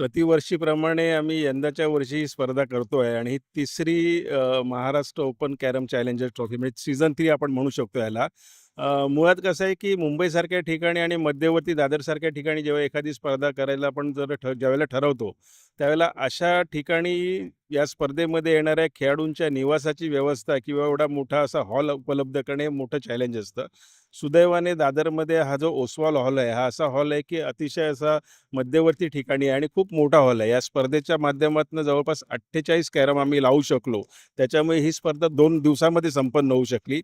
प्रतिवर्षीप्रमाणे आम्ही यंदाच्या वर्षी ही स्पर्धा करतोय आणि ही तिसरी अ, Maharashtra open carrom challenger trophy म्हणजे सीझन थ्री आपण म्हणू शकतो याला. अ, मुळात कसं आहे की मुंबईसारख्या ठिकाणी आणि मध्यवर्ती दादरसारख्या ठिकाणी जेव्हा एखादी स्पर्धा करायला आपण जर ठ ज्यावेळेला ठरवतो त्यावेळेला अशा ठिकाणी या स्पर्धेमध्ये येणाऱ्या खेळाडूंच्या निवासाची व्यवस्था किंवा एवढा मोठा असा हॉल उपलब्ध करणे हे मोठं चॅलेंज असतं. सुदैवाने दादरमध्ये हा जो ओसवाल हॉल आहे हा असा हॉल आहे की अतिशय असा मध्यवर्ती ठिकाणी आहे आणि खूप मोठा हॉल आहे. या स्पर्धेच्या माध्यमातून जवळपास अठ्ठेचाळीस कॅरम आम्ही लावू शकलो. त्याच्यामुळे ही स्पर्धा दोन दिवसामध्ये संपन्न होऊ शकली.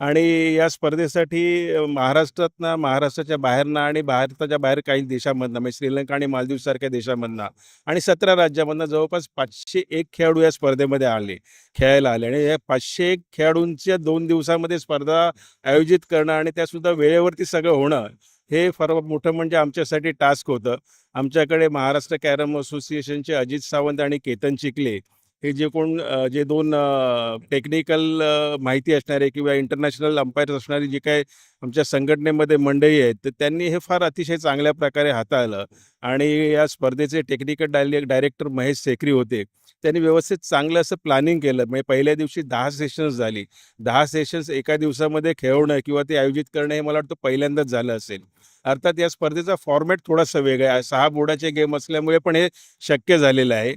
आणि या स्पर्धेसाठी महाराष्ट्रातनं महाराष्ट्राच्या बाहेरनं आणि भारताच्या बाहेर काही देशामधनं म्हणजे श्रीलंका आणि मालदीवसारख्या देशामधनं आणि सतरा राज्यामधनं जवळपास पाचशे एक खेळाडू या स्पर्धेमध्ये आले खेळायला आले. आणि या पाचशे एक खेळाडूंच्या दोन दिवसामध्ये स्पर्धा आयोजित करणं आणि त्यासुद्धा वेळेवरती सगळं होणं हे फार मोठं म्हणजे आमच्यासाठी टास्क होतं. आमच्याकडे महाराष्ट्र कॅरम असोसिएशनचे अजित सावंत आणि केतन चिखले हे जे कोण जे दोन टेक्निकल माहिती असणारे किंवा इंटरनॅशनल अंपायर्स असणारी जे काय आमच्या संघटनेमध्ये मंडळी आहेत तर त्यांनी हे फार अतिशय चांगल्या प्रकारे हाताळलं. आणि या स्पर्धेचे टेक्निकल डायले डायरेक्टर महेश सेकरी होते. त्यांनी व्यवस्थित चांगलं असं प्लॅनिंग केलं. म्हणजे पहिल्या दिवशी दहा सेशन्स झाली. दहा सेशन्स एका दिवसामध्ये खेळवणं किंवा ते आयोजित करणं हे मला वाटतं पहिल्यांदाच झालं असेल. अर्थात या स्पर्धेचा फॉर्मॅट थोडासा वेगळा आहे. सहा बोर्डाचे गेम असल्यामुळे पण हे शक्य झालेलं आहे.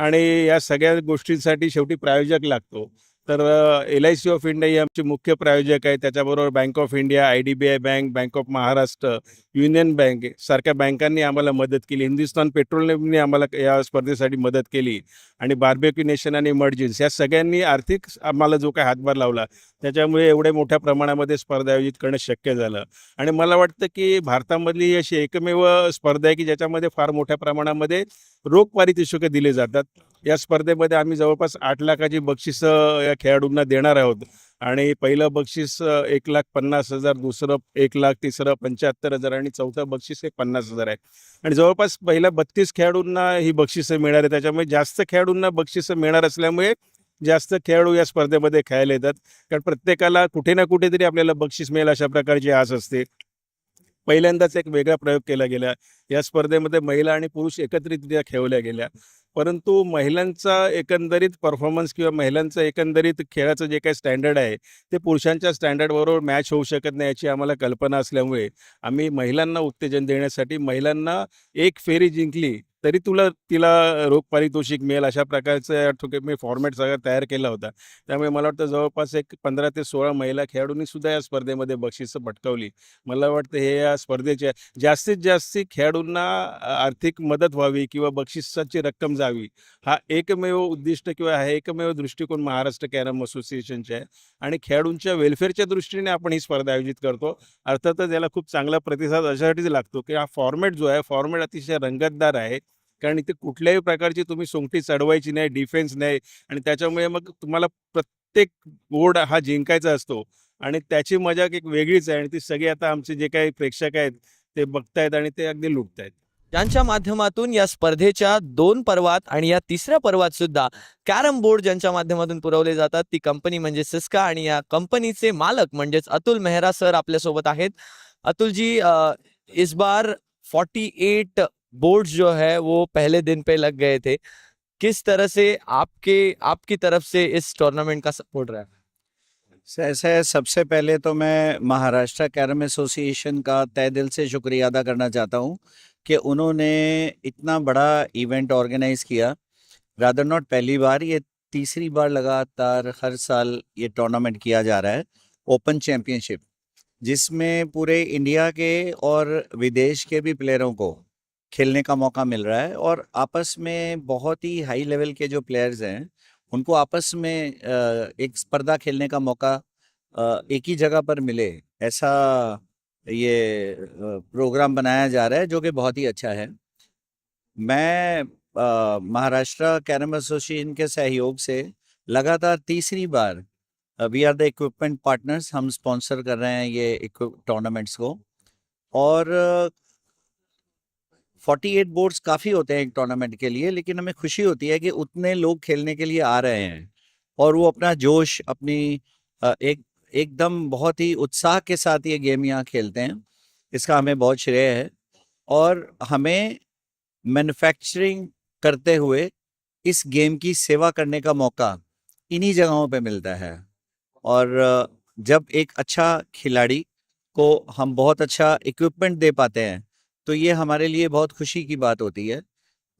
आणि या सगळ्या गोष्टींसाठी शेवटी प्रायोजक लागतो. तर L I C of India ही आमची मुख्य प्रायोजक आहे. त्याच्याबरोबर bank of India I D B I bank bank of Maharashtra union bank सारख्या बँकांनी आम्हाला मदत केली. हिंदुस्थान पेट्रोलियमने आम्हाला या स्पर्धेसाठी मदत केली आणि बार्बेक्यू नेशन आणि मर्जिन्स या सगळ्यांनी आर्थिक आम्हाला जो काय हातभार लावला त्याच्यामुळे एवढ्या मोठ्या प्रमाणामध्ये स्पर्धा आयोजित करणं शक्य झालं. आणि मला वाटतं की भारतामधली अशी एकमेव स्पर्धा आहे की ज्याच्यामध्ये फार मोठ्या प्रमाणामध्ये रोख पारितोषिकं दिले जातात. या स्पर्धेमध्ये आम्ही जवळपास आठ लाखाची बक्षिसं या खेळाडूंना देणार आहोत. आणि पहिलं बक्षीस एक लाख पन्नास हजार दुसरं एक लाख तिसरं पंच्याहत्तर हजार आणि चौथं बक्षीस एक पन्नास हजार आहे. आणि जवळपास पहिल्या बत्तीस खेळाडूंना ही बक्षिसं मिळणार आहे त्याच्यामुळे जास्त खेळाडूंना बक्षिसं मिळणार असल्यामुळे जास्त खेळाडू या स्पर्धेमध्ये खेळायला येतात. कारण प्रत्येकाला कुठे ना कुठेतरी आपल्याला बक्षीस मिळेल अशा प्रकारची आस असते. पहिल्यांदाच एक वेगळा प्रयोग केला गेला. या स्पर्धेमध्ये महिला आणि पुरुष एकत्रितरित्या खेळवल्या गेल्या. परंतु महिलांचा एकंदरीत परफॉर्मन्स किंवा महिलांचं एकंदरीत खेळाचं जे काही स्टँडर्ड आहे ते पुरुषांच्या स्टँडर्डबरोबर मॅच होऊ शकत नाही याची आम्हाला कल्पना असल्यामुळे आम्ही महिलांना उत्तेजन देण्यासाठी महिलांना एक फेरी जिंकली तरी तुला तिला रोख पारितोषिक मिळेल. अशा प्रकारचं ठोके मी फॉर्मॅट सगळा तयार केला होता. त्यामुळे मला वाटतं जवळपास एक पंधरा ते सोळा महिला खेळाडूंनी सुद्धा या स्पर्धेमध्ये बक्षिसं पटकावली. मला वाटतं हे या स्पर्धेच्या जास्तीत जास्त खेळाडूंना आर्थिक मदत व्हावी किंवा बक्षिसाची रक्कम जावी हा एकमेव उद्दिष्ट किंवा हा एकमेव दृष्टिकोन महाराष्ट्र कॅरम असोसिएशनचे आहे. आणि खेळाडूंच्या वेलफेअरच्या दृष्टीने आपण ही स्पर्धा आयोजित करतो. अर्थातच याला खूप चांगला प्रतिसाद अशासाठीच लागतो की हा फॉर्मॅट जो आहे फॉर्मॅट अतिशय रंगतदार आहे. कारण इथे कुठल्याही प्रकारची तुम्ही सोंगटी चढवायची नाही डिफेन्स नाही. आणि त्याच्यामुळे मग तुम्हाला प्रत्येक बोर्ड हा जिंकायचा असतो. आणि त्याची मजा एक वेगळीच आहे. आणि ती सगळी आता आमचे जे काही प्रेक्षक आहेत ते बघतायत आणि ते अगदी लुटतायत. ज्यांच्या माध्यमातून या स्पर्धेच्या दोन पर्वात आणि या तिसऱ्या पर्वात सुद्धा कॅरम बोर्ड ज्यांच्या माध्यमातून पुरवले जातात ती कंपनी म्हणजे सिस्का आणि या कंपनीचे मालक म्हणजेच अतुल मेहरा सर आपल्यासोबत आहेत. अतुलजी इस बार 48 बोर्ड्स जो है वो पहले दिन पे लग गए थे। किस तरह से आपके, आपकी तरफ़ से इस टूर्नामेंट का सपोर्ट रहा ऐसे सबसे पहले तो मैं महाराष्ट्र कैरम एसोसिएशन का तय दिल से शुक्रिया अदा करना चाहता हूँ कि उन्होंने इतना बड़ा इवेंट ऑर्गेनाइज किया। रादर नॉट पहली बार, ये तीसरी बार लगातार हर साल ये टूर्नामेंट किया जा रहा है ओपन चैम्पियनशिप जिसमें पूरे इंडिया के और विदेश के भी प्लेयरों को खेलने का मौका मिल रहा है और आपस में बहुत ही हाई लेवल के जो प्लेयर्स हैं उनको आपस में एक स्पर्धा खेलने का मौका एक ही जगह पर मिले ऐसा ये प्रोग्राम बनाया जा रहा है जो कि बहुत ही अच्छा है। मैं महाराष्ट्र कैरम एसोसिएशन के सहयोग से लगातार तीसरी बार we are the equipment partners Hum sponsor कर रहे हैं ये टूर्नामेंट्स को। और फोर्टी एट बोर्ड्स काफ़ी होते हैं एक टूर्नामेंट के लिए, लेकिन हमें खुशी होती है कि उतने लोग खेलने के लिए आ रहे हैं। और वो अपना जोश, अपनी एक, एकदम बहुत ही उत्साह के साथ ये गेम यहाँ खेलते हैं। इसका हमें बहुत श्रेय है। और हमें मैन्युफैक्चरिंग करते हुए इस गेम की सेवा करने का मौका इन्हीं जगहों पे मिलता है। और जब एक अच्छा खिलाड़ी को हम बहुत अच्छा इक्विपमेंट दे पाते हैं तो ये हमारे लिए बहुत खुशी की बात होती है।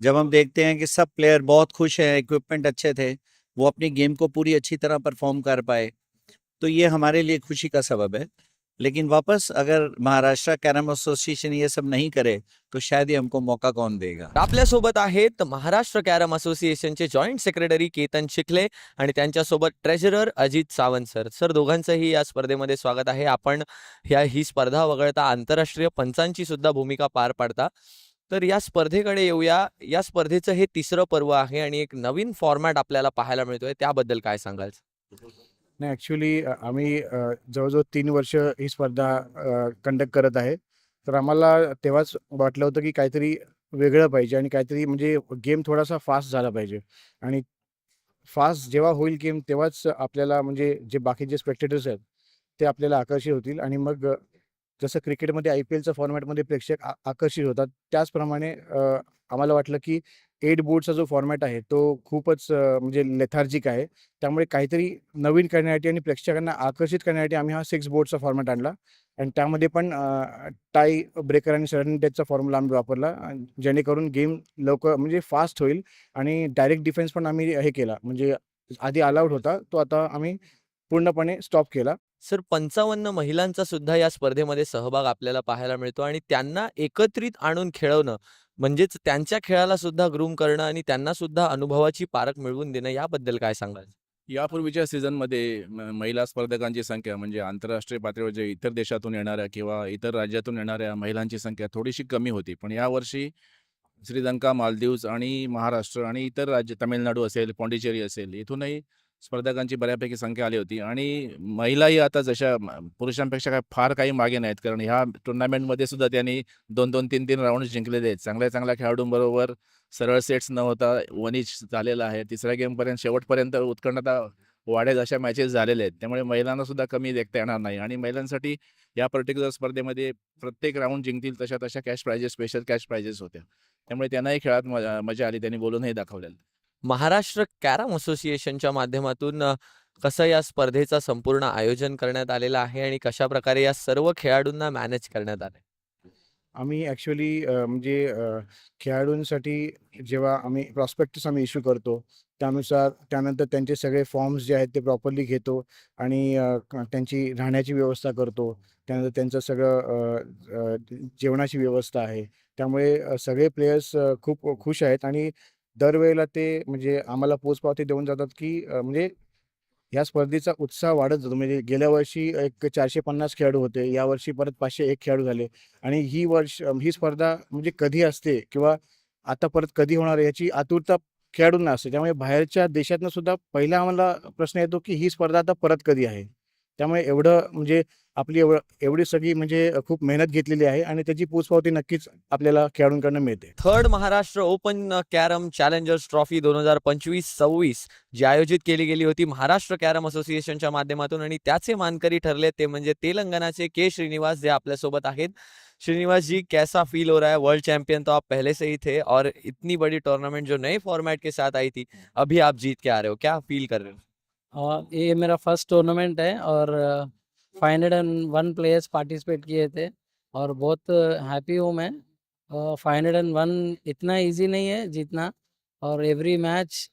जब हम देखते हैं कि सब प्लेयर बहुत खुश हैं, इक्विपमेंट अच्छे थे, वो अपनी गेम को पूरी अच्छी तरह परफॉर्म कर पाए तो ये हमारे लिए खुशी का सबब है। लेकिन वापस अगर महाराष्ट्र कैरम एसोसिएशन ये सब नहीं करे तो शायद ये हमको मौका कौन देगा? आपल्यासोबत आहेत महाराष्ट्र कॅरम असोसिएशनचे जॉईंट सेक्रेटरी केतन शिकले आणि त्यांच्यासोबत treasurer Ajit Sawant sir. Sir दोघांचंही या स्पर्धेमध्ये स्वागत आहे. आपण ह्या ही स्पर्धा वगळता आंतरराष्ट्रीय पंचांची सुद्धा भूमिका पार पाडता. तर या स्पर्धेकडे येऊया. या स्पर्धेचं हे तिसरं पर्व आहे आणि एक नवीन फॉर्मॅट आपल्याला पाहायला मिळतोय. त्याबद्दल काय सांगाल? नाही ॲक्च्युली आम्ही जवळजवळ तीन वर्ष ही स्पर्धा कंडक्ट करत आहे. तर आम्हाला तेव्हाच वाटलं होतं की काहीतरी वेगळं पाहिजे आणि काहीतरी म्हणजे गेम थोडासा फास्ट झाला पाहिजे. आणि फास्ट जेव्हा होईल गेम तेव्हाच आपल्याला म्हणजे जे बाकीचे स्पेक्टेटर्स आहेत ते आपल्याला आकर्षित होतील. आणि मग जसं क्रिकेटमध्ये आय पी एलच्या फॉर्मॅटमध्ये प्रेक्षक आकर्षित होतात त्याचप्रमाणे आम्हाला वाटलं की एट बोर्डचा जो फॉर्मॅट आहे तो खूपच म्हणजे लेथार्जिक आहे. त्यामुळे काहीतरी नवीन करण्यासाठी आणि प्रेक्षकांना आकर्षित करण्यासाठी आम्ही हा सिक्स बोर्डचा फॉर्मॅट आणला. आणि त्यामध्ये पण टाय ब्रेकर आणि सडन डेथचा फॉर्म्युला आम्ही वापरला जेणेकरून गेम लवकर म्हणजे फास्ट होईल आणि डायरेक्ट डिफेन्स पण आम्ही हे केला. म्हणजे आधी अलाउड होता तो आता आम्ही पूर्णपणे स्टॉप केला. सर पंचावन्न महिलांचा सुद्धा या स्पर्धेमध्ये सहभाग आपल्याला पाहायला मिळतो आणि त्यांना एकत्रित आणून खेळवणं म्हणजेच त्यांच्या खेळाला सुद्धा ग्रूम करणं आणि त्यांना सुद्धा अनुभवाची पारख मिळवून देणं याबद्दल काय सांगाल? यापूर्वीच्या सीझनमध्ये महिला स्पर्धकांची संख्या म्हणजे आंतरराष्ट्रीय पातळीवर जे इतर देशातून येणाऱ्या किंवा इतर राज्यातून येणाऱ्या महिलांची संख्या थोडीशी कमी होती. पण यावर्षी श्रीलंका मालदीव्स आणि महाराष्ट्र आणि इतर राज्य तामिळनाडू असेल पॉंडिचेरी असेल इथूनही स्पर्धकांची बऱ्यापैकी संख्या आली होती. आणि महिलाही आता जशा पुरुषांपेक्षा काय फार काही मागे नाहीत. कारण ह्या टुर्नामेंटमध्ये सुद्धा त्यांनी दोन दोन तीन तीन राऊंड जिंकलेले आहेत. चांगल्या चांगल्या खेळाडूंबरोबर सरळ सेट्स न होता वन झालेला आहे. तिसऱ्या गेमपर्यंत शेवटपर्यंत उत्कंठता वाढेल अशा मॅचेस झालेल्या आहेत. त्यामुळे महिलांना सुद्धा कमी देखता येणार नाही. आणि महिलांसाठी या पर्टिक्युलर स्पर्धेमध्ये प्रत्येक राऊंड जिंकतील तशा तशा cash prizes special cash prizes होत्या. त्यामुळे त्यांनाही खेळात मजा मजा आली. त्यांनी बोलूनही दाखवलेलं. महाराष्ट्र कॅरम असोसिएशनच्या माध्यमातून कसं या स्पर्धेचं संपूर्ण आयोजन करण्यात आलेलं आहे आणि कशा प्रकारे या सर्व खेळाडूंना मॅनेज करण्यात आले आम्ही ॲक्च्युली म्हणजे खेळाडूंसाठी जेव्हा आम्ही प्रॉस्पेक्टस आम्ही इश्यू करतो त्यानुसार त्यानंतर त्यांचे सगळे फॉर्म्स जे आहेत ते प्रॉपरली घेतो आणि त्यांची राहण्याची व्यवस्था करतो. त्यानंतर त्यांचं सगळं जेवणाची व्यवस्था आहे. त्यामुळे सगळे प्लेयर्स खूप खुश आहेत आणि दरवेळेला ते म्हणजे आम्हाला पोचपावती देऊन जातात की अ, म्हणजे या स्पर्धेचा उत्साह वाढत जातो. म्हणजे गेल्या वर्षी एक चारशे पन्नास खेळाडू होते. यावर्षी परत पाचशे एक खेळाडू झाले. आणि ही वर्ष ही स्पर्धा म्हणजे कधी असते किंवा आता परत कधी होणार आहे याची आतुरता खेळाडूंना असते. त्यामुळे बाहेरच्या देशातनं सुद्धा पहिला आम्हाला प्रश्न येतो की ही स्पर्धा आता परत कधी आहे? त्यामुळे एवढं म्हणजे आपली एवढं एवढी सगळी म्हणजे खूप मेहनत घेतलेली आहे आणि त्याची पोचपावती नक्कीच आपल्याला खेळाडूंकडनं मिळते. Third Maharashtra open carrom challengers trophy दोन हजार पंचवीस सव्वीस जी आयोजित केली गेली होती महाराष्ट्र कॅरम असोसिएशनच्या माध्यमातून आणि त्याचे मानकरी ठरले ते म्हणजे तेलंगणाचे के श्रीनिवास जे आपल्यासोबत आहेत. श्रीनिवास जी कैसा फील हो रहा है? वर्ल्ड चैंपियन तो आप पहले से ही थे और इतनी बड़ी टूर्नामेंट जो नए फॉर्मेट के साथ आई थी अभी आप जीत के आ रहे हो क्या फील कर रहे हो? और ये मेरा फ़र्स्ट टूर्नामेंट है और five hundred and one players participate किए थे और बहुत हैप्पी हूँ मैं। फाइव हंड्रेड एंड वन इतना इजी नहीं है जीतना और एवरी मैच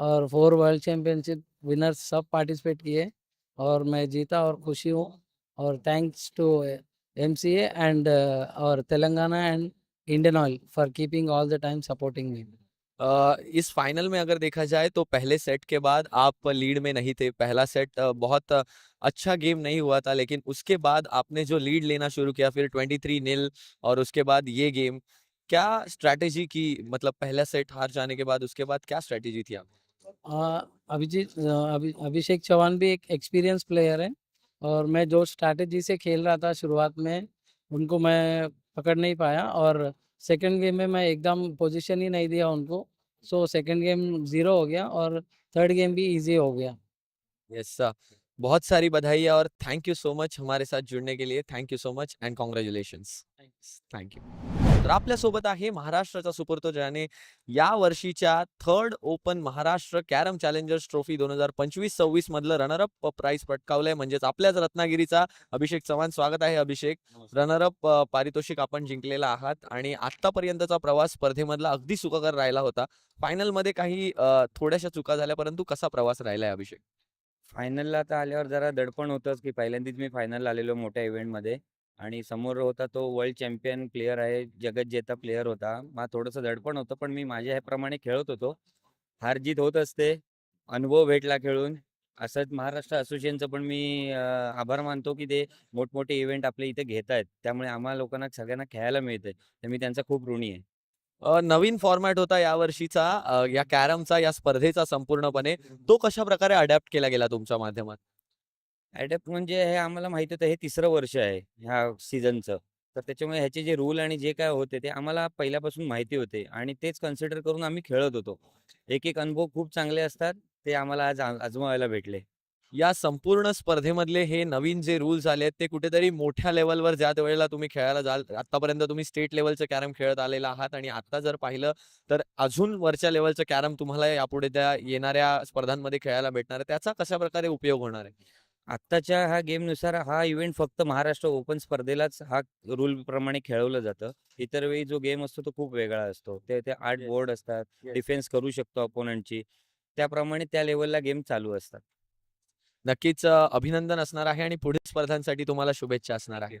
और फोर वर्ल्ड चैम्पियनशिप विनर्स सब पार्टिसिपेट किए और मैं जीता और खुशी हूँ। और thanks to M C and और Telangana and Indian Oil for keeping all the time supporting me is final में अगर देखा जाए तो पहले सेट के बाद आप लीड में नहीं थे। पहला सेट बहुत अच्छा गेम नहीं हुआ था लेकिन उसके बाद आपने जो लीड लेना शुरू किया फिर 23 नील और उसके बाद ये गेम क्या स्ट्रैटेजी की मतलब पहला सेट हार जाने के बाद उसके बाद क्या स्ट्रैटेजी थी आप आ, अभिजीत अ, अभि अभिषेक चौहान भी एक एक्सपीरियंस प्लेयर है और मैं जो स्ट्रैटेजी से खेल रहा था शुरुआत में उनको मैं पकड़ नहीं पाया और सेकंड गेम में मैं एकदम पोजिशन ही नहीं दिया उनको। सो सेकेंड गेम ज़ीरो हो गया और थर्ड गेम भी ईजी हो गया। यस सर बहुत सारी बधाई और थैंक यू सो मच हमारे साथ जुड़ने के लिए। Thank you so much and congratulation thank you तर आपल्यासोबत आहे महाराष्ट्राचा सुपुत्र ज्याने. या वर्षीच्या third open Maharashtra carrom challengers trophy दोन हजार पंचवीस सव्वीस मधलं रनरअप प्राइज पटकावलंय. म्हणजेच आपल्याच रत्नागिरीचा अभिषेक चव्हाण. स्वागत आहे अभिषेक. रनरअप पारितोषिक आपण जिंकलेला आहात आणि आतापर्यंतचा प्रवास स्पर्धेमधला अगदी सुखकर राहिला होता. फायनलमध्ये काही थोड्याशा चुका झाल्या परंतु कसा प्रवास राहिलाय अभिषेक? फायनलला आता आल्यावर जरा दडपण होतंच की पहिल्यांदाच मी फायनल आलेलो मोठ्या इव्हेंटमध्ये आणि समोर होता तो वर्ल्ड चॅम्पियन प्लेअर आहे जगत जेता प्लेअर होता. मला थोडंसं दडपण होतं पण मी माझ्या ह्याप्रमाणे खेळत होतो. हार जीत होत असते अनुभव भेटला खेळून. असंच महाराष्ट्र असोसिएशनचं पण मी आभार मानतो की ते मोठमोठे इव्हेंट आपल्या इथे घेत आहेत त्यामुळे आम्हाला लोकांना सगळ्यांना खेळायला मिळतंय. तर मी त्यांचा खूप ऋणी आहे. नवीन फॉर्मॅट होता या वर्षीचा. या कॅरमचा या स्पर्धेचा संपूर्णपणे. तो कशा प्रकारे अडॅप्ट केला गेला तुमच्या माध्यमात? ॲडॅप्ट म्हणजे हे आम्हाला माहिती होतं हे तिसरं वर्ष आहे ह्या सीझनचं. तर त्याच्यामुळे ह्याचे जे रूल आणि जे काय होते ते आम्हाला पहिल्यापासून माहिती होते आणि तेच कन्सिडर करून आम्ही खेळत होतो. एक एक अनुभव खूप चांगले असतात ते आम्हाला आज अजमावायला आजमावायला भेटले. या संपूर्ण स्पर्धेमधले हे नवीन जे रूल्स आले आहेत ते कुठेतरी मोठ्या लेवलवर ज्या वेळेला तुम्ही खेळायला जाल आतापर्यंत तुम्ही स्टेट लेवलचं कॅरम खेळत आलेला आहात आणि आता जर पाहिलं तर अजून वरच्या लेवलचं कॅरम तुम्हाला यापुढे त्या येणाऱ्या स्पर्धांमध्ये खेळायला भेटणार आहे. त्याचा कशा प्रकारे उपयोग होणार आहे? आत्ताच्या ह्या गेमनुसार हा इव्हेंट फक्त महाराष्ट्र ओपन स्पर्धेलाच हा रूल प्रमाणे खेळवलं जातं. इतर वेळी जो गेम असतो तो खूप वेगळा असतो. ते ते आठ. बोर्ड असतात. डिफेन्स करू शकतो अपोनंटची त्याप्रमाणे त्या लेवलला गेम चालू असतात. नक्कीच अभिनंदन असणार आहे आणि पुढील स्पर्धांसाठी तुम्हाला शुभेच्छा असणार आहेत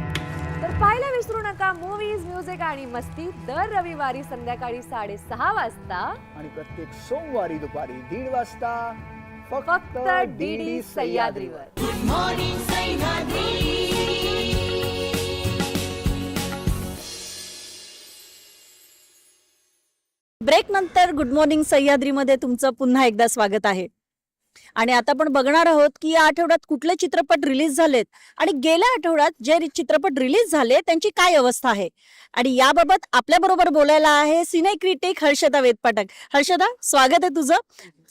तर पाहायला विसरू नका मूवीज म्युझिक आणि मस्ती दर रविवारी संध्याकाळी साडेसहा वाजता. आणि प्रत्येक सोमवारी दुपारी दीड वाजता फक्त डी डी सह्याद्रीवर. ब्रेक नंतर गुड मॉर्निंग सह्याद्रीमध्ये तुमचं पुन्हा एकदा स्वागत आहे. आणि आता आपण बघणार आहोत की या आठवड्यात कुठले चित्रपट रिलीज झालेत आणि गेल्या आठवड्यात जे चित्रपट रिलीज झाले त्यांची काय अवस्था आहे? आणि याबाबत आपल्या बरोबर बोलायला आहे सिने क्रिटिक हर्षदा वेदपाठक हर्षदा स्वागत आहे तुझं.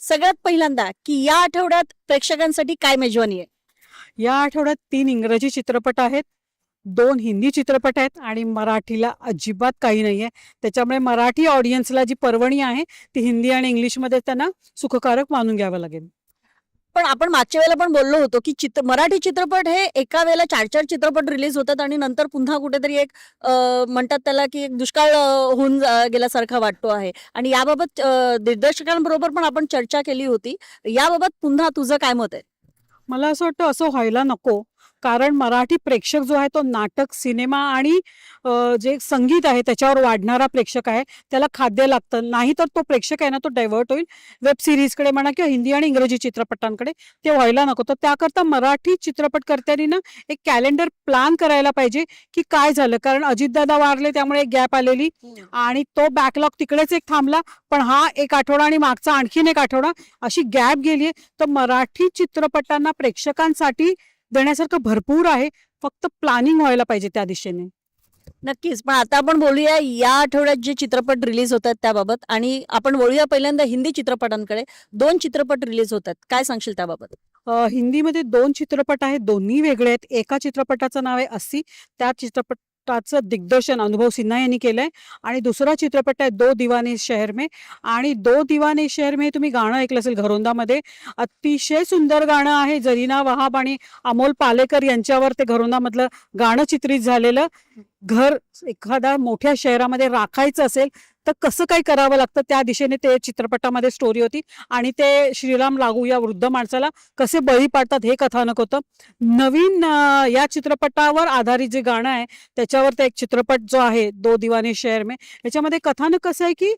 सगळ्यात पहिल्यांदा की या आठवड्यात प्रेक्षकांसाठी काय मेजवानी आहे? या आठवड्यात तीन इंग्रजी चित्रपट आहेत दोन हिंदी चित्रपट आहेत आणि मराठीला अजिबात काही नाहीये. त्याच्यामुळे मराठी ऑडियन्सला जी पर्वणी आहे ती हिंदी आणि इंग्लिशमध्ये त्यांना सुखकारक मानून घ्यावं लागेल. पण आपण मागच्या वेळेला पण बोललो होतो की चित्र मराठी चित्रपट हे एका वेळेला चार चार चित्रपट रिलीज होतात आणि नंतर पुन्हा कुठेतरी एक म्हणतात त्याला की एक दुष्काळ होऊन जा- गेल्यासारखा वाटतो आहे. आणि याबाबत दिग्दर्शकांबरोबर पण आपण चर्चा केली होती. याबाबत पुन्हा तुझं काय मत आहे? मला असं वाटतं असं व्हायला नको. कारण मराठी प्रेक्षक जो आहे तो नाटक सिनेमा आणि जे संगीत आहे त्याच्यावर वाढणारा प्रेक्षक आहे त्याला खाद्य लागतं. नाही तर तो प्रेक्षक आहे ना तो डायव्हर्ट होईल. वेब सिरीजकडे म्हणा किंवा हिंदी आणि इंग्रजी चित्रपटांकडे ते व्हायला नको. तर त्याकरता मराठी चित्रपटकर्त्यांनी ना एक कॅलेंडर प्लॅन करायला पाहिजे की काय झालं. कारण अजितदादा वारले त्यामुळे एक गॅप आलेली आणि तो बॅकलॉग तिकडेच एक थांबला. पण हा एक आठवडा आणि मागचा आणखीन एक आठवडा अशी गॅप गेली तर मराठी चित्रपटांना प्रेक्षकांसाठी देण्यासारखं भरपूर आहे. फक्त प्लॅनिंग व्हायला पाहिजे त्या दिशेने. नक्कीच. पण आता आपण बोलूया या आठवड्यात जे चित्रपट रिलीज होतात त्याबाबत आणि आपण बोलूया पहिल्यांदा हिंदी चित्रपटांकडे. दोन चित्रपट रिलीज होतात. काय सांगशील त्याबाबत? हिंदीमध्ये दोन चित्रपट आहेत. दोन्ही वेगळे आहेत. एका चित्रपटाचं नाव आहे अस्सी. त्या चित्रपटाचं दिग्दर्शन अनुभव सिन्हा यांनी केलंय. आणि दुसरा चित्रपट आहे दो दिवाने शहर में. आणि दो दिवाने शहर में तुम्ही गाणं ऐकलं असेल घरोंदामध्ये. अतिशय सुंदर गाणं आहे जरीना वहाब आणि अमोल पालेकर यांच्यावर ते घरोंदामधलं गाणं चित्रित झालेलं. घर एखाद्या मोठ्या शहरामध्ये राखायचं असेल तर कसं काय करावं लागतं? त्या दिशेने ते चित्रपटामध्ये स्टोरी होती. आणि ते श्रीराम लागू या वृद्ध माणसाला कसे बळी पाडतात हे कथानक होतं नवीन या चित्रपटावर आधारित जे गाणं आहे त्याच्यावर ते एक चित्रपट जो आहे दो दिवाने शहर में याच्यामध्ये कथानक कसं आहे की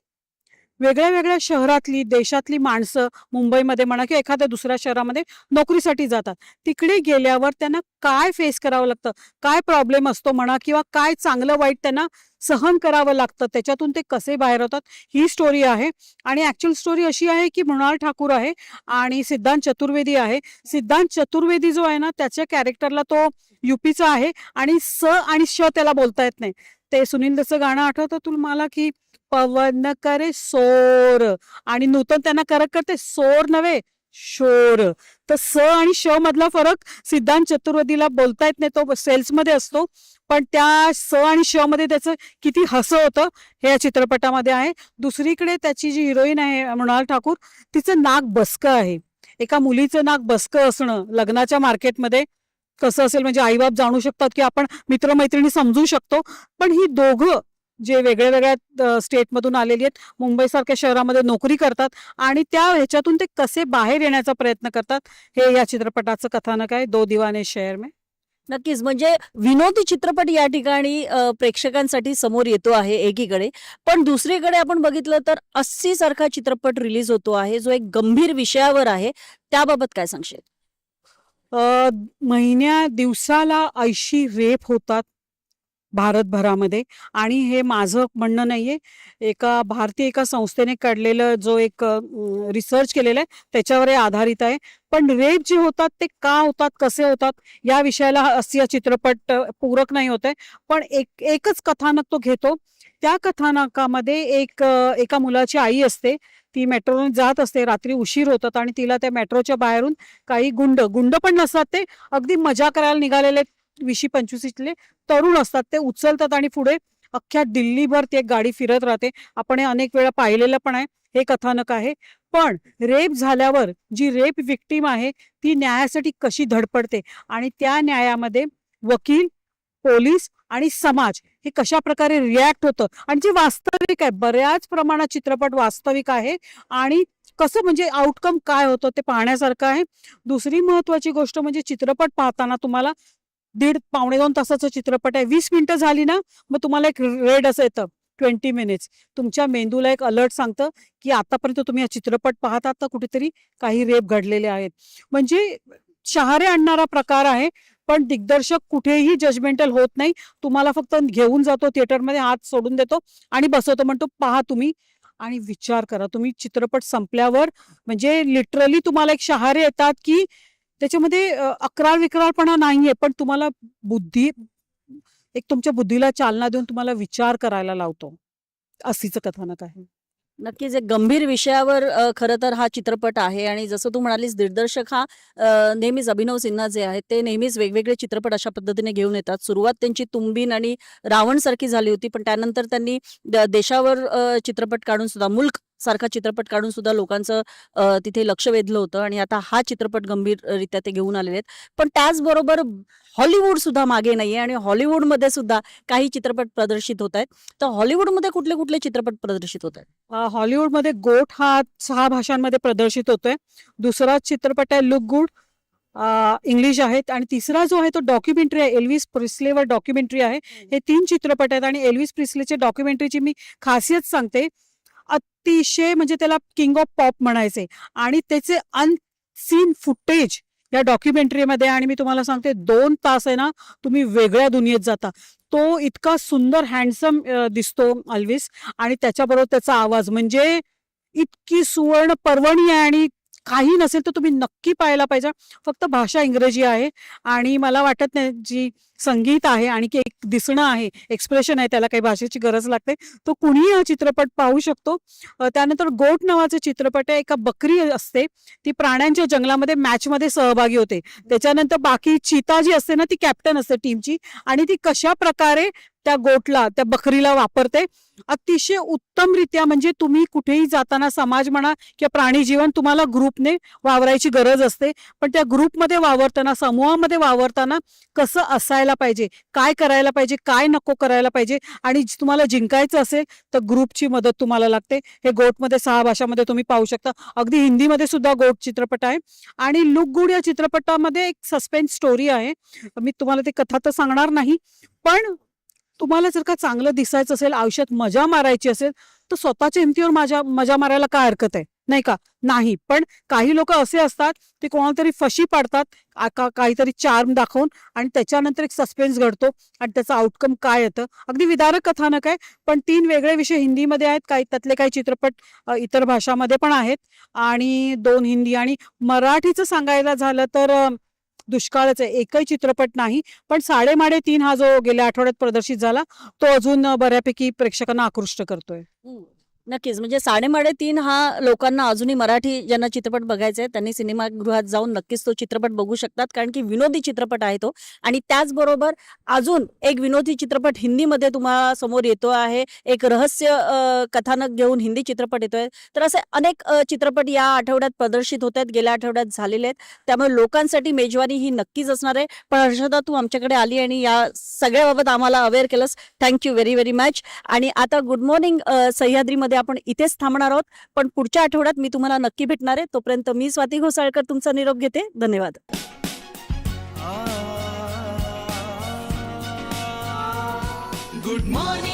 वेगळ्या वेगळ्या शहरातली देशातली माणसं मुंबईमध्ये म्हणा किंवा एखाद्या दुसऱ्या शहरामध्ये नोकरीसाठी जातात. तिकडे गेल्यावर त्यांना काय फेस करावं लागतं? काय प्रॉब्लेम असतो म्हणा किंवा काय चांगलं वाईट त्यांना सहन करावं लागतं? त्याच्यातून ते कसे बाहेर होतात? ही स्टोरी आहे. आणि ऍक्च्युअल स्टोरी अशी आहे की मृणाल ठाकूर आहे आणि सिद्धांत चतुर्वेदी आहे. सिद्धांत चतुर्वेदी जो आहे ना त्याच्या कॅरेक्टरला तो युपीचा आहे आणि स आणि श त्याला बोलता येत नाही. ते सुनील दसं गाणं आठवतं तुम्हाला मला की पवन करे सोर. आणि नूतन त्यांना करक करते सोर नव्हे शोर. तर स आणि श मधला फरक सिद्धांत चतुर्वेदीला बोलता येत नाही तो सेल्समध्ये असतो. पण त्या स आणि श मध्ये त्याचं किती हसं होतं हे या चित्रपटामध्ये आहे. दुसरीकडे त्याची जी हिरोईन आहे मृणाल ठाकूर तिचं नाक बसकं आहे. एका मुलीचं नाक बसकं असणं लग्नाच्या मार्केटमध्ये कसं असेल म्हणजे आईबाप जाणू शकतात की आपण मित्रमैत्रिणी समजू शकतो. पण ही दोघं जे वेगळ्या वेगळ्या स्टेटमधून आलेली आहेत मुंबईसारख्या शहरामध्ये नोकरी करतात आणि त्या ह्याच्यातून ते कसे बाहेर येण्याचा प्रयत्न करतात हे या चित्रपटाचं कथानक आहे दो दिवाने शहर में. नक्कीच म्हणजे विनोदी चित्रपट या ठिकाणी प्रेक्षकांसाठी समोर येतो आहे एकीकडे. पण दुसरीकडे आपण बघितलं तर अस्सी सारखा चित्रपट रिलीज होतो आहे जो एक गंभीर विषयावर आहे. त्याबाबत काय सांगशील? अ, महिन्या दिवसाला ऐंशी रेप होतात. भारतभरामध्ये. आणि हे माझं म्हणणं नाहीये. एका भारतीय एका संस्थेने काढलेलं जो एक रिसर्च केलेला आहे त्याच्यावर हे आधारित आहे. पण रेप जे होतात ते का होतात कसे होतात या विषयाला हा चित्रपट पूरक नाही होत आहे. पण एक एकच कथानक तो घेतो. त्या कथानकामध्ये एक एका मुलाची आई असते. ती मेट्रोने जात असते. रात्री उशीर होतात आणि तिला त्या मेट्रोच्या बाहेरून काही गुंड गुंड पण नसतात ते. अगदी मजा करायला निघालेले विशी पंचवीसले तरुण असतात. ते उचलतात आणि पुढे अख्ख्या दिल्लीभर ती एक गाडी फिरत राहते. आपण हे अनेक वेळा पाहिलेलं पण आहे. हे कथानक आहे. पण रेप झाल्यावर जी रेप विक्टीम आहे ती न्यायासाठी कशी धडपडते? आणि त्या न्यायामध्ये वकील पोलीस आणि समाज हे कशा प्रकारे रिॲक्ट होतं? आणि जे वास्तविक आहे बऱ्याच प्रमाणात चित्रपट वास्तविक आहे. आणि कसं म्हणजे आउटकम काय होतं ते पाहण्यासारखं आहे. दुसरी महत्वाची गोष्ट म्हणजे चित्रपट पाहताना तुम्हाला दीड पावणे दोन तासाचा चित्रपट आहे. वीस मिनिटं झाली ना मग तुम्हाला एक रेड असं येतं. Twenty minutes. तुमच्या मेंदूला एक अलर्ट सांगतं की आतापर्यंत तुम्ही हा चित्रपट पाहतात तर कुठेतरी काही रेप घडलेले आहेत. म्हणजे शहारे आणणारा प्रकार आहे पण दिग्दर्शक कुठेही जजमेंटल होत नाही. तुम्हाला फक्त घेऊन जातो थिएटरमध्ये हात सोडून देतो आणि बसवतो. म्हणतो पहा तुम्ही आणि विचार करा. तुम्ही चित्रपट संपल्यावर म्हणजे लिटरली तुम्हाला एक शहारे येतात की त्याच्यामध्ये अकराळ अक्राळ विक्राळपणा नाहीये पण तुम्हाला बुद्धी एक तुमच्या बुद्धीला चालना देऊन तुम्हाला विचार करायला लावतो. असीचं कथानक आहे. नक्कीच एक गंभीर विषयावर खरं तर हा चित्रपट आहे आणि जसं तू म्हणालीस दिग्दर्शक हा नेहमीच अभिनव सिन्हा जे आहेत ते नेहमीच वेगवेगळे चित्रपट अशा पद्धतीने घेऊन येतात. सुरुवात त्यांची तुंबीन आणि रावण सारखी झाली होती पण त्यानंतर त्यांनी देशावर चित्रपट काढून सुद्धा मुल्क सारखा चित्रपट काढून सुद्धा लोकांचं तिथे लक्ष वेधलं होतं आणि आता हा चित्रपट गंभीररित्या ते घेऊन आलेले आहेत. पण त्याचबरोबर हॉलिवूड सुद्धा मागे नाहीये आणि हॉलिवूडमध्ये सुद्धा काही चित्रपट प्रदर्शित होत आहेत. तर हॉलिवूडमध्ये कुठले कुठले चित्रपट प्रदर्शित होत आहेत? हॉलिवूडमध्ये गोट हा सहा भाषांमध्ये प्रदर्शित होतोय. दुसरा चित्रपट आहे लुक गुड इंग्लिश आहेत आणि तिसरा जो आहे तो डॉक्युमेंटरी आहे. एल्विस प्रिस्लेवर डॉक्युमेंटरी आहे. हे तीन चित्रपट आहेत आणि एल्विस प्रिस्लेच्या डॉक्युमेंटरीची मी खासियत सांगते. अतिशय म्हणजे त्याला किंग ऑफ पॉप म्हणायचे. आणि त्याचे अनसीन फुटेज या डॉक्युमेंटरीमध्ये आणि मी तुम्हाला सांगते दोन तास आहे ना तुम्ही वेगळ्या दुनियेत जाता. तो इतका सुंदर हँडसम दिसतो अल्विस. आणि त्याच्याबरोबर त्याचा आवाज म्हणजे इतकी सुवर्ण पर्वणी आहे आणि काही नसेल तर तुम्ही नक्की पाहायला पाहिजे. फक्त भाषा इंग्रजी आहे. आणि मला वाटत नाही जी संगीत आहे आणि की एक दिसणं आहे एक्सप्रेशन आहे त्याला काही भाषेची गरज लागते. तो कुणीही हा चित्रपट पाहू शकतो. त्यानंतर गोट नावाचा चित्रपट आहे एका बकरी असते. ती प्राण्यांच्या जंगलामध्ये मॅचमध्ये सहभागी होते. त्याच्यानंतर बाकी चिता जी असते ना ती कॅप्टन असते टीमची आणि ती कशा प्रकारे त्या गोटला त्या बकरीला वापरते? अतिशय उत्तमरित्या म्हणजे तुम्ही कुठेही जाताना समाज म्हणा किंवा प्राणी जीवन तुम्हाला ग्रुपने वावरायची गरज असते. पण त्या ग्रुपमध्ये वावरताना समूहामध्ये वावरताना कसं असायला पाहिजे? काय करायला पाहिजे? काय नको करायला पाहिजे? आणि तुम्हाला जिंकायचं असेल तर ग्रुपची मदत तुम्हाला लागते. हे गोटमध्ये सहा भाषामध्ये तुम्ही पाहू शकता. अगदी हिंदीमध्ये सुद्धा गोट चित्रपट आहे. आणि लुक गुड या चित्रपटामध्ये एक सस्पेन्स स्टोरी आहे. मी तुम्हाला ते कथा तर सांगणार नाही पण तुम्हाला जर का चांगलं दिसायचं असेल आयुष्यात मजा मारायची असेल तर स्वतःच्या हिमतीवर माझ्या मजा मारायला काय हरकत आहे? नाही का? नाही. पण काही लोक असे असतात ते कोणाला तरी फशी पाडतात काहीतरी चार्म दाखवून आणि त्याच्यानंतर एक सस्पेन्स घडतो आणि त्याचा आउटकम काय येतं? अगदी विदारक कथानक आहे पण तीन वेगळे विषय हिंदीमध्ये आहेत. काही त्यातले काही चित्रपट इतर भाषामध्ये पण आहेत आणि दोन हिंदी आणि मराठीचं सांगायला झालं तर दुष्काळच आहे. एकही चित्रपट नाही पण साडेमाडे तीन हा जो गेल्या आठवड्यात प्रदर्शित झाला तो अजून बऱ्यापैकी प्रेक्षकांना आकृष्ट करतोय. नक्कीच. म्हणजे साडेमाडे तीन हा लोकांना अजूनही मराठी ज्यांना चित्रपट बघायचा आहे त्यांनी सिनेमागृहात जाऊन नक्कीच तो चित्रपट बघू शकतात. कारण की विनोदी चित्रपट आहे तो. आणि त्याचबरोबर अजून एक विनोदी चित्रपट हिंदीमध्ये तुम्हाला समोर येतो आहे. एक रहस्य कथानक घेऊन हिंदी चित्रपट येतोय. तर असे अनेक चित्रपट या आठवड्यात प्रदर्शित होत आहेत गेल्या आठवड्यात झालेले आहेत. त्यामुळे लोकांसाठी मेजवानी ही नक्कीच असणार आहे. पण हर्षदा तू आमच्याकडे आली आणि या सगळ्याबाबत आम्हाला अवेअर केलंस. थँक्यू व्हेरी व्हेरी मच आणि आता गुड मॉर्निंग सह्याद्रीमध्ये आपण इथेच थांबणार आहोत. पण पुढच्या आठवड्यात मी तुम्हाला नक्की भेटणार आहे. तोपर्यंत मी स्वाती घोसाळकर तुमचा निरोप घेते. धन्यवाद. Good morning